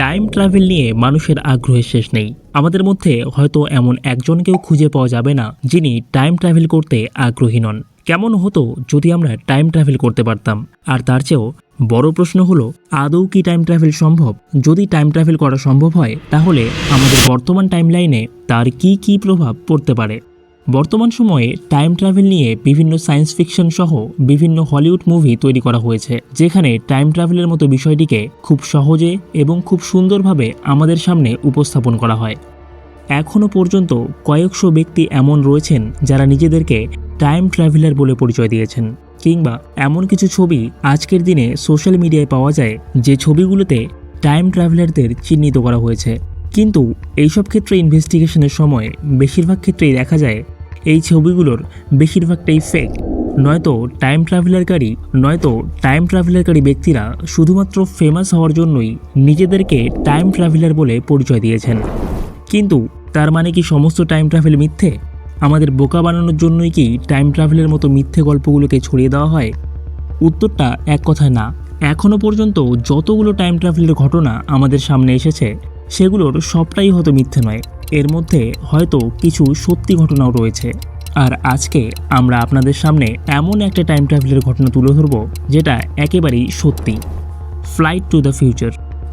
Time travel নিয়ে মানুষের আগ্রহের শেষ নেই। আমাদের মধ্যে হয়তো এমন একজনকেও খুঁজে পাওয়া যাবে না, যিনি টাইম ট্রাভেল করতে আগ্রহী নন। কেমন হতো যদি আমরা টাইম ট্রাভেল করতে পারতাম? আর তার চেয়েও বড় প্রশ্ন হলো, আদৌ কি টাইম ট্রাভেল সম্ভব? যদি টাইম ট্রাভেল করা সম্ভব হয়, তাহলে আমাদের বর্তমান টাইমলাইনে তার কি কি প্রভাব পড়তে পারে? বর্তমান সময়ে টাইম ট্রাভেল নিয়ে বিভিন্ন সায়েন্স ফিকশন সহ বিভিন্ন হলিউড মুভি তৈরি করা হয়েছে, যেখানে টাইম ট্রাভেলের মতো বিষয়টিকে খুব সহজে এবং খুব সুন্দরভাবে আমাদের সামনে উপস্থাপন করা হয়। এখনও পর্যন্ত কয়েকশো ব্যক্তি এমন রয়েছেন যারা নিজেদেরকে টাইম ট্রাভেলার বলে পরিচয় দিয়েছেন, কিংবা এমন কিছু ছবি আজকের দিনে সোশ্যাল মিডিয়ায় পাওয়া যায় যে ছবিগুলোতে টাইম ট্রাভেলারদের চিহ্নিত করা হয়েছে। কিন্তু এইসব ক্ষেত্রে ইনভেস্টিগেশনের সময় বেশিরভাগ ক্ষেত্রেই দেখা যায় এই ছবিগুলোর বেশিরভাগটাই ফেক নয়তো টাইম ট্রাভেলারকারী নয়তো টাইম ট্রাভেলারকারী ব্যক্তিরা শুধুমাত্র ফেমাস হওয়ার জন্যই নিজেদেরকে টাইম ট্রাভেলার বলে পরিচয় দিয়েছেন। কিন্তু তার মানে কি সমস্ত টাইম ট্রাভেল মিথ্যে? আমাদের বোকা বানানোর জন্যই কি টাইম ট্রাভেলের মতো মিথ্যে গল্পগুলোকে ছড়িয়ে দেওয়া হয়? উত্তরটা এক কথায় না। এখনও পর্যন্ত যতগুলো টাইম ট্রাভেলের ঘটনা আমাদের সামনে এসেছে, সেগুলোর সবটাই হয়তো মিথ্যে নয়। এর মধ্যে হয়তো কিছু সত্যি ঘটনাও রয়েছে। আর আজকে আমরা আপনাদের সামনে এমন একটা টাইম ট্রাভেলের ঘটনা তুলে ধরব, যেটা একেবারেই সত্যি। ফ্লাইট টু দ্য ফিউচার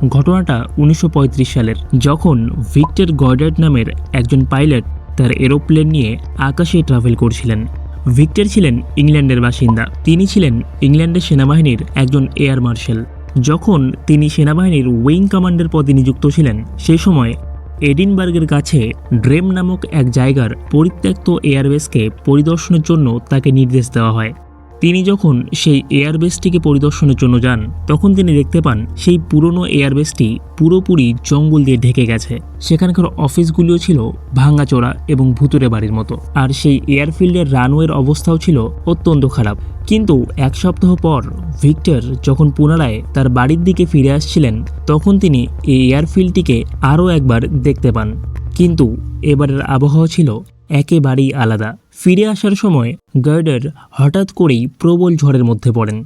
ঘটনাটা উনিশশো পঁয়ত্রিশ সালের, যখন ভিক্টর গয়ডার্ট নামের একজন পাইলট তার এরোপ্লেন নিয়ে আকাশে ট্রাভেল করছিলেন। ভিক্টর ছিলেন ইংল্যান্ডের বাসিন্দা। তিনি ছিলেন ইংল্যান্ডের সেনাবাহিনীর একজন এয়ার মার্শাল। যখন তিনি সেনাবাহিনীর উইং কমান্ডের পদে নিযুক্ত ছিলেন সেই সময় এডিনবার্গের কাছে ড্রেম নামক এক জায়গার পরিত্যক্ত এয়ারবেসকে পরিদর্শনের জন্য তাকে নির্দেশ দেওয়া হয়। তিনি যখন সেই এয়ারবেসটিকে পরিদর্শনের জন্য যান, তখন তিনি দেখতে পান সেই পুরনো এয়ারবেসটি পুরোপুরি জঙ্গল দিয়ে ঢেকে গেছে। সেখানকার অফিসগুলিও ছিল ভাঙাচোরা এবং ভুতুরে বাড়ির মতো। আর সেই এয়ারফিল্ডের রানওয়ের অবস্থাও ছিল অত্যন্ত খারাপ। কিন্তু এক সপ্তাহ পর ভিক্টর যখন পুনরায় তার বাড়ির দিকে ফিরে আসছিলেন, তখন তিনি এই এয়ারফিল্ডটিকে আরও একবার দেখতে পান। কিন্তু এবারের আবহাওয়া ছিল একেবারেই আলাদা। ফিরে আসার সময় গার্ডার হঠাৎ করেই প্রবল ঝড়ের মধ্যে পড়েন।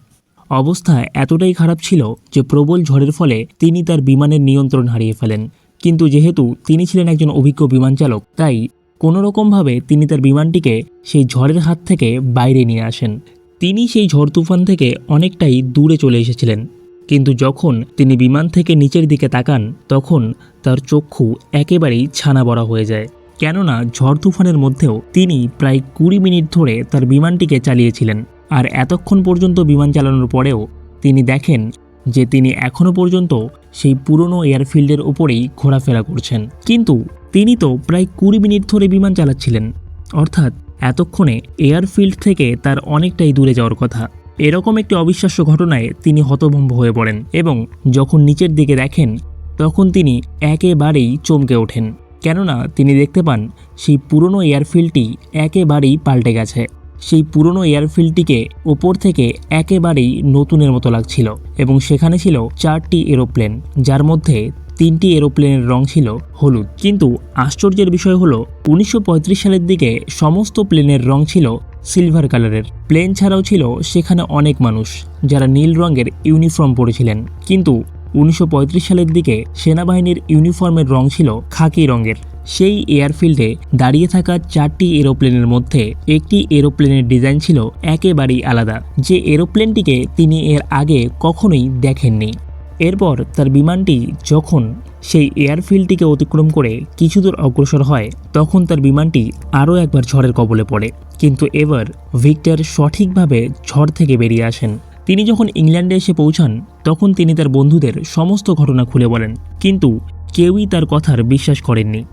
অবস্থা এতটাই খারাপ ছিল যে প্রবল ঝড়ের ফলে তিনি তার বিমানের নিয়ন্ত্রণ হারিয়ে ফেলেন। কিন্তু যেহেতু তিনি ছিলেন একজন অভিজ্ঞ বিমান চালক, তাই কোনোরকমভাবে তিনি তার বিমানটিকে সেই ঝড়ের হাত থেকে বাইরে নিয়ে আসেন। তিনি সেই ঝড় তুফান থেকে অনেকটাই দূরে চলে এসেছিলেন। কিন্তু যখন তিনি বিমান থেকে নিচের দিকে তাকান, তখন তার চক্ষু একেবারেই ছানা বড়া হয়ে যায়। কেননা ঝড় তুফানের মধ্যেও তিনি প্রায় কুড়ি মিনিট ধরে তার বিমানটিকে চালিয়েছিলেন। আর এতক্ষণ পর্যন্ত বিমান চালানোর পরেও তিনি দেখেন যে তিনি এখনও পর্যন্ত সেই পুরনো এয়ারফিল্ডের ওপরেই ঘোরাফেরা করছেন। কিন্তু তিনি তো প্রায় কুড়ি মিনিট ধরে বিমান চালাচ্ছিলেন। অর্থাৎ এতক্ষণে এয়ারফিল্ড থেকে তার অনেকটাই দূরে যাওয়ার কথা। এরকম একটি অবিশ্বাস্য ঘটনায় তিনি হতভম্ব হয়ে পড়েন এবং যখন নিচের দিকে দেখেন, তখন তিনি একেবারেই চমকে ওঠেন। কেননা তিনি দেখতে পান, সেই পুরনো এয়ারফিল্ডটি একেবারেই পাল্টে গেছে। সেই পুরনো এয়ারফিল্ডটিকে ওপর থেকে একেবারেই নতুনের মতো লাগছিল এবং সেখানে ছিল চারটি এরোপ্লেন, যার মধ্যে তিনটি এরোপ্লেনের রং ছিল হলুদ। কিন্তু আশ্চর্যের বিষয় হলো, উনিশশো পঁয়ত্রিশ সালের দিকে সমস্ত প্লেনের রং ছিল সিলভার কালারের। প্লেন ছাড়াও ছিল সেখানে অনেক মানুষ, যারা নীল রঙের ইউনিফর্ম পরেছিলেন। কিন্তু উনিশশো পঁয়ত্রিশ সালের দিকে সেনাবাহিনীর ইউনিফর্মের রং ছিল খাকি রঙের। সেই এয়ারফিল্ডে দাঁড়িয়ে থাকা চারটি এরোপ্লেনের মধ্যে একটি এরোপ্লেনের ডিজাইন ছিল একেবারেই আলাদা, যে এরোপ্লেনটিকে তিনি এর আগে কখনোই দেখেননি। এরপর তার বিমানটি যখন সেই এয়ারফিল্ডটিকে অতিক্রম করে কিছু দূর অগ্রসর হয়, তখন তার বিমানটি আরও একবার ঝড়ের কবলে পড়ে। কিন্তু এবার ভিক্টর সঠিকভাবে ঝড় থেকে বেরিয়ে আসেন। তিনি যখন ইংল্যান্ডে এসে পৌঁছান, তখন তিনি তার বন্ধুদের সমস্ত ঘটনা খুলে বলেন। কিন্তু কেউই তার কথার বিশ্বাস করেননি।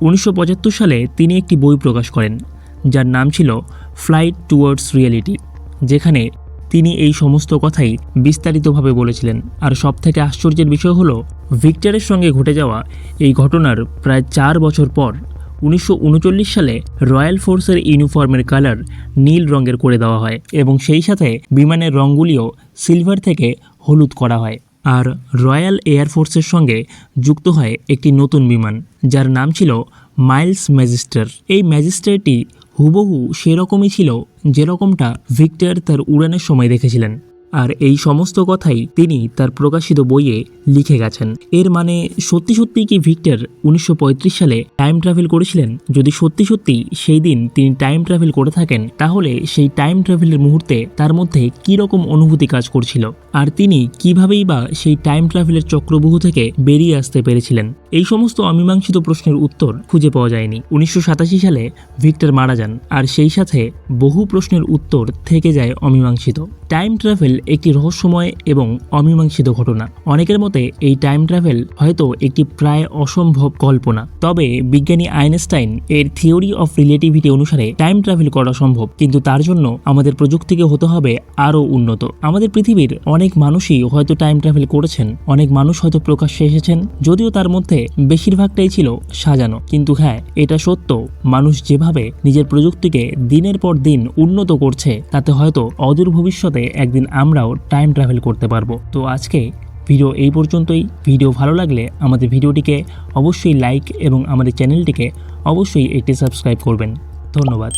উনিশশো পঁচাত্তর সালে তিনি একটি বই প্রকাশ করেন, যার নাম ছিল ফ্লাইট টুয়ার্ডস রিয়েলিটি যেখানে তিনি এই সমস্ত কথাই বিস্তারিতভাবে বলেছিলেন। আর সবথেকে আশ্চর্যের বিষয় হলো, ভিক্টরের সঙ্গে ঘটে যাওয়া এই ঘটনার প্রায় চার বছর পর উনিশশো উনচল্লিশ সালে রয়্যাল ফোর্সের ইউনিফর্মের কালার নীল রঙের করে দেওয়া হয় এবং সেই সাথে বিমানের রঙগুলিও সিলভার থেকে হলুদ করা হয়। আর রয়্যাল এয়ারফোর্সের সঙ্গে যুক্ত হয় একটি নতুন বিমান, যার নাম ছিল মাইলস ম্যাজিস্টার। এই ম্যাজিস্টারটি হুবহু সেরকমই ছিল যেরকমটা ভিক্টর তার উড়ানের সময় দেখেছিলেন। আর এই সমস্ত কথাই তিনি তার প্রকাশিত বইয়ে লিখে গেছেন। এর মানে সত্যি সত্যি কি ভিক্টর উনিশশো পঁয়ত্রিশ সালে টাইম ট্রাভেল করেছিলেন? যদি সত্যি সত্যি সেই দিন তিনি টাইম ট্রাভেল করে থাকেন, তাহলে সেই টাইম ট্রাভেলের মুহূর্তে তার মধ্যে কি রকম অনুভূতি কাজ করছিল? আর তিনি কিভাবেই বা সেই টাইম ট্রাভেলের চক্রবুহ থেকে বেরিয়ে আসতে পেরেছিলেন? এই সমস্ত অমীমাংসিত প্রশ্নের উত্তর খুঁজে পাওয়া যায়নি। উনিশশো সাতাশি সালে ভিক্টর মারা যান, আর সেই সাথে বহু প্রশ্নের উত্তর থেকে যায় অমীমাংসিত। টাইম ট্রাভেল একটি রহস্যময় এবং অমীমাংসিত ঘটনা। অনেকের মতে এই টাইম ট্রাভেল হয়তো একটি প্রায় অসম্ভব কল্পনা। তবে বিজ্ঞানী আইনস্টাইন এর থিওরি অফ রিলেটিভিটি অনুসারে টাইম ট্রাভেল করা সম্ভব। কিন্তু তার জন্য আমাদের প্রযুক্তিকে হতে হবে আরও উন্নত। আমাদের পৃথিবীর অনেক মানুষই হয়তো টাইম ট্রাভেল করেছেন, অনেক মানুষ হয়তো প্রকাশ্যে এসেছেন, যদিও তার মধ্যে বেশিরভাগটাই ছিল সাজানো। কিন্তু হ্যাঁ এটা সত্য, মানুষ যেভাবে নিজের প্রযুক্তিকে দিনের পর দিন উন্নত করছে, তাতে হয়তো অদূর ভবিষ্যতে একদিন আমরাও টাইম ট্রাভেল করতে পারব। তো আজকে ভিডিও এই পর্যন্তই। ভিডিও ভালো লাগলে আমাদের ভিডিওটিকে অবশ্যই লাইক এবং আমাদের চ্যানেলটিকে অবশ্যই একটি সাবস্ক্রাইব করবেন। ধন্যবাদ।